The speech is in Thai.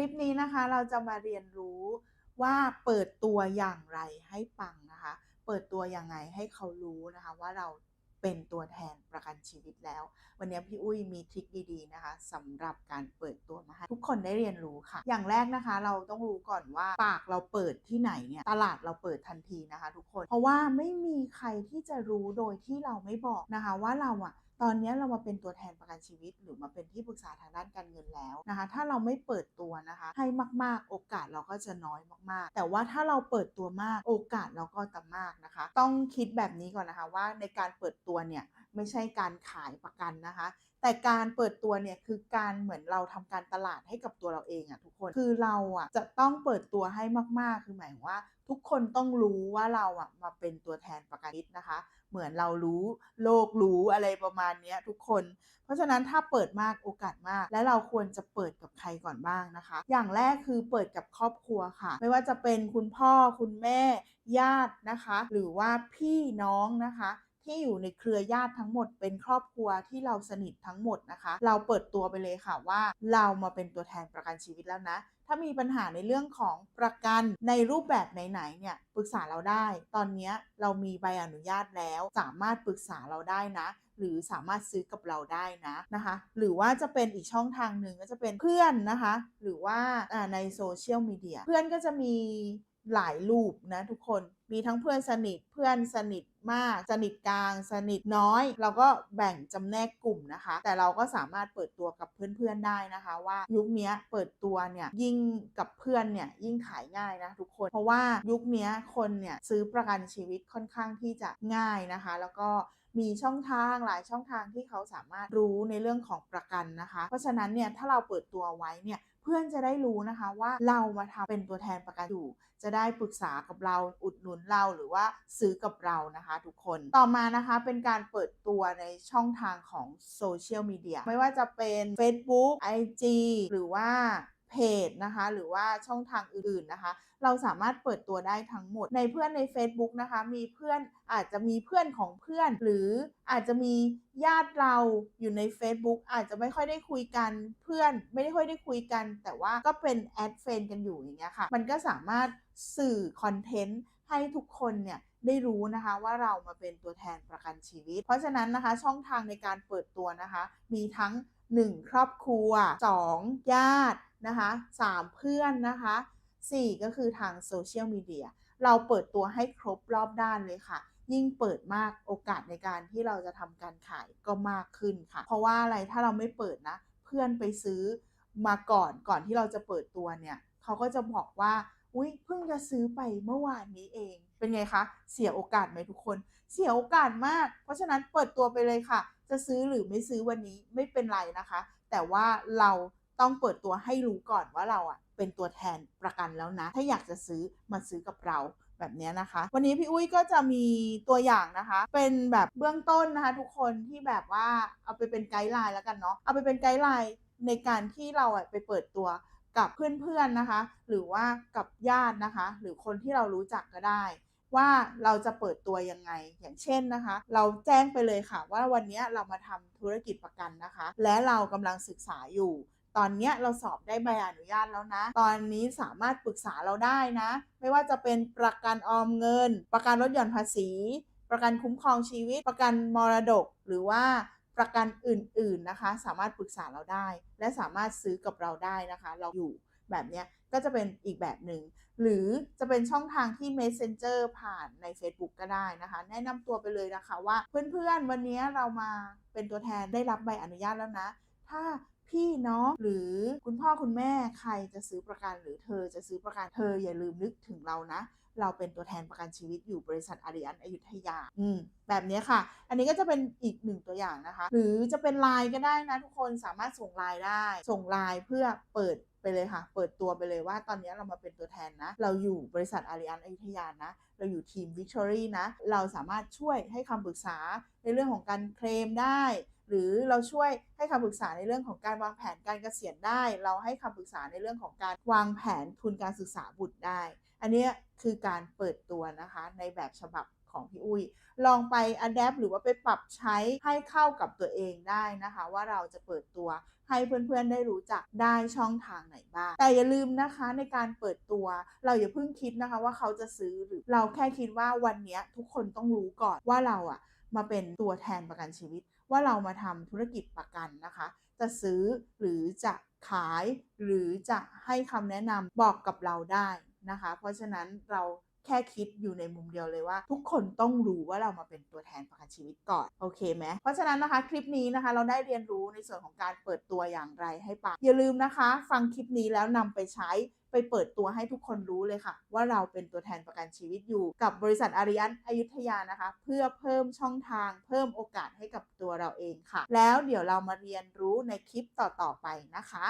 ลิปนี้นะคะเราจะมาเรียนรู้ว่าเปิดตัวอย่างไรให้ปังนะคะ เปิดตัวยังไงให้เขารู้นะคะว่าเราเป็นตัวแทนประกันชีวิตแล้ว วันนี้พี่อุ้ยมีทริคดี ๆ นะคะสำหรับการเปิดตัวมาให้ทุกคนได้เรียนรู้ค่ะ อย่างแรกนะคะ เราต้องรู้ก่อนว่าปากเราเปิดที่ไหนเนี่ยตลาดเราเปิดทันทีนะคะ ทุกคนเพราะว่าไม่มีใครที่จะรู้โดยที่เราไม่บอกนะคะว่าเราอะ ตอนนี้เรามาเป็นตัวแทนประกันชีวิต หรือมาเป็นที่ปรึกษาทางด้านการเงินแล้วนะคะ ถ้าเราไม่เปิดตัวนะคะ ให้มาก ๆ โอกาสเราก็จะน้อยมาก ๆ แต่ว่าถ้าเราเปิดตัวมากโอกาสเราก็จะมากนะคะ ต้องคิดแบบนี้ก่อนนะคะว่าในการเปิดตัวเนี่ย ไม่ใช่การขายประกันนะคะ แต่การเปิดตัวเนี่ยคือการเหมือนเราทำการตลาดให้กับตัวเราเองอะทุกคนคือเราอะจะต้องเปิดตัวให้มากๆ คือหมายว่า ทุกคนต้องรู้ว่าเราอะมาเป็นตัวแทนประกันชีวิตนะคะ เหมือนเรารู้โลกรู้อะไรประมาณนี้ทุกคน เพราะฉะนั้นถ้าเปิดมากโอกาสมาก และเราควรจะเปิดกับใครก่อนบ้างนะคะ อย่างแรกคือเปิดกับครอบครัวค่ะ ไม่ว่าจะเป็นคุณพ่อคุณแม่ญาตินะคะ หรือว่าพี่น้องนะคะ ที่อยู่ในเครือญาติทั้งหมด เป็นครอบครัวที่เราสนิททั้งหมดนะคะ เราเปิดตัวไปเลยค่ะว่าเรามาเป็นตัวแทนประกันชีวิตแล้วนะถ้ามีปัญหาในเรื่องของประกันในรูปแบบไหนๆเนี่ยปรึกษาเราได้ ตอนนี้เรามีใบอนุญาตแล้ว สามารถปรึกษาเราได้นะ หรือสามารถซื้อกับเราได้นะนะคะ หรือว่าจะเป็นอีกช่องทางหนึ่งก็จะเป็นเพื่อนนะคะ หรือว่าในโซเชียลมีเดียเพื่อนก็จะมีหลายรูปนะทุกคนมีทั้งเพื่อนสนิทเพื่อนสนิท มาก สนิทกลาง สนิทน้อย เราก็แบ่งจำแนกกลุ่มนะคะ แต่เราก็สามารถเปิดตัวกับเพื่อนๆได้นะคะ ว่ายุคนี้เปิดตัวเนี่ยยิ่งกับเพื่อนเนี่ยยิ่งขายง่ายนะทุกคน เพราะว่ายุคนี้คนเนี่ยซื้อประกันชีวิตค่อนข้างที่จะง่ายนะคะ แล้วก็ มีช่องทางหลายช่องทางที่เขาสามารถรู้ในเรื่องของประกันนะคะ เพราะฉะนั้นเนี่ยถ้าเราเปิดตัวไว้เนี่ยเพื่อนจะได้รู้นะคะว่าเรามาทำเป็นตัวแทนประกันอยู่ จะได้ปรึกษากับเราอุดหนุนเราหรือว่าซื้อกับเรานะคะทุกคนต่อมานะคะเป็นการเปิดตัวในช่องทางของโซเชียลมีเดียไม่ว่าจะเป็น Facebook IG หรือว่าเพจนะคะ หรือว่าช่องทางอื่นๆนะคะ เราสามารถเปิดตัวได้ทั้งหมด ในเพื่อนใน Facebook นะคะ มีเพื่อนอาจจะมีเพื่อนของเพื่อน หรืออาจจะมีญาติเราอยู่ใน Facebook อาจจะไม่ค่อยได้คุยกันเพื่อน ไม่ได้ค่อยได้คุยกัน แต่ว่าก็เป็นแอดเฟนกันอยู่อย่างเงี้ยค่ะ มันก็สามารถสื่อคอนเทนต์ให้ทุกคนเนี่ยได้รู้นะคะว่าเรามาเป็นตัวแทนประกันชีวิต เพราะฉะนั้นนะคะช่องทางในการเปิดตัวนะคะ มีทั้ง 1 ครอบครัว 2 ญาตินะคะ3เพื่อนนะคะ 4 ก็คือทางโซเชียลมีเดียเราเปิดตัวให้ครบรอบด้านเลยค่ะ ยิ่งเปิดมากโอกาสในการที่เราจะทำการขายก็มากขึ้นค่ะ เพราะว่าอะไรถ้าเราไม่เปิดนะ เพื่อนไปซื้อมาก่อนก่อนที่เราจะเปิดตัวเนี่ยเขาก็จะบอกว่าอุ้ยเพิ่งจะซื้อไปเมื่อวานนี้เอง เป็นไงคะ เสียโอกาสไหมทุกคน เสียโอกาสมาก เพราะฉะนั้นเปิดตัวไปเลยค่ะ จะซื้อหรือไม่ซื้อวันนี้ไม่เป็นไรนะคะ แต่ว่าเรา ต้องเปิดตัวให้รู้ก่อนว่าเราอะเป็นตัวแทนประกันแล้วนะ ถ้าอยากจะซื้อมาซื้อกับเราแบบนี้นะคะ วันนี้พี่อุ้ยก็จะมีตัวอย่างนะคะ เป็นแบบเบื้องต้นนะคะทุกคนที่แบบว่าเอาไปเป็นไกด์ไลน์แล้วกันเนาะเอาไปเป็นไกด์ไลน์ในการที่เราอะไปเปิดตัวกับเพื่อนๆนะคะ หรือว่ากับญาตินะคะ หรือคนที่เรารู้จักก็ได้ ว่าเราจะเปิดตัวยังไง อย่างเช่นนะคะ เราแจ้งไปเลยค่ะว่าวันนี้เรามาทำธุรกิจประกันนะคะ และเรากำลังศึกษาอยู่ ตอนนี้เราสอบได้ใบอนุญาตแล้วนะ ตอนนี้สามารถปรึกษาเราได้นะ ไม่ว่าจะเป็นประกันออมเงิน ประกันลดหย่อนภาษี ประกันคุ้มครองชีวิต ประกันมรดก หรือว่าประกันอื่น ๆนะคะ สามารถปรึกษาเราได้ และสามารถซื้อกับเราได้นะคะ เราอยู่แบบนี้ก็จะเป็นอีกแบบหนึ่งหรือจะเป็นช่องทางที่ Messenger ผ่านใน Facebook ก็ได้นะคะ แนะนำตัวไปเลยนะคะว่าเพื่อนๆวันนี้เรามาเป็นตัวแทนได้รับใบอนุญาตแล้วนะ ถ้า พี่น้องหรือคุณพ่อคุณแม่ใครจะซื้อประกันหรือเธอจะซื้อประกันเธออย่าลืมนึกถึงเรานะ เราเป็นตัวแทนประกันชีวิตอยู่บริษัทอาริอันอยุธยา อืมแบบนี้ค่ะ อันนี้ก็จะเป็นอีกหนึ่งตัวอย่างนะคะ หรือจะเป็นไลน์ก็ได้นะทุกคนสามารถส่งไลน์ได้ ส่งไลน์เพื่อเปิดไปเลยค่ะ เปิดตัวไปเลยว่าตอนนี้เรามาเป็นตัวแทนนะ เราอยู่บริษัทอาริอันอยุธยานะ เราอยู่ทีมวิกตอรี่นะ เราสามารถช่วยให้คำปรึกษาในเรื่องของการเคลมได้ หรือเราช่วยให้คำปรึกษาในเรื่องของการวางแผนการเกษียณได้ เราให้คำปรึกษาในเรื่องของการวางแผนทุนการศึกษาบุตรได้ อันนี้คือการเปิดตัวนะคะในแบบฉบับของพี่อุ้ย ลองไป adapt หรือว่าไปปรับใช้ให้เข้ากับตัวเองได้นะคะ ว่าเราจะเปิดตัวให้เพื่อนๆ ได้รู้จักได้ช่องทางไหนบ้าง แต่อย่าลืมนะคะในการเปิดตัว เราอย่าเพิ่งคิดนะคะว่าเขาจะซื้อหรือเราแค่คิดว่าวันนี้ทุกคนต้องรู้ก่อนว่าเราอะมาเป็นตัวแทนประกันชีวิต ว่าเรามาทำธุรกิจประกันนะคะ จะซื้อหรือจะขายหรือจะให้คำแนะนำบอกกับเราได้นะคะ เพราะฉะนั้นเราแค่คิดอยู่ในมุมเดียวเลยว่า ทุกคนต้องรู้ว่าเรามาเป็นตัวแทนประกันชีวิตก่อน โอเคไหมเพราะฉะนั้นนะคะคลิปนี้นะคะเราได้เรียนรู้ในส่วนของการเปิดตัวอย่างไรให้ปังอย่าลืมนะคะ ฟังคลิปนี้แล้วนำไปใช้ ไปเปิดตัวให้ทุกคนรู้เลยค่ะ ว่าเราเป็นตัวแทนประกันชีวิตอยู่ กับบริษัทอาริยันอยุธยานะคะ เพื่อเพิ่มช่องทาง เพิ่มโอกาสให้กับตัวเราเองค่ะ แล้วเดี๋ยวเรามาเรียนรู้ในคลิปต่อๆไปนะคะ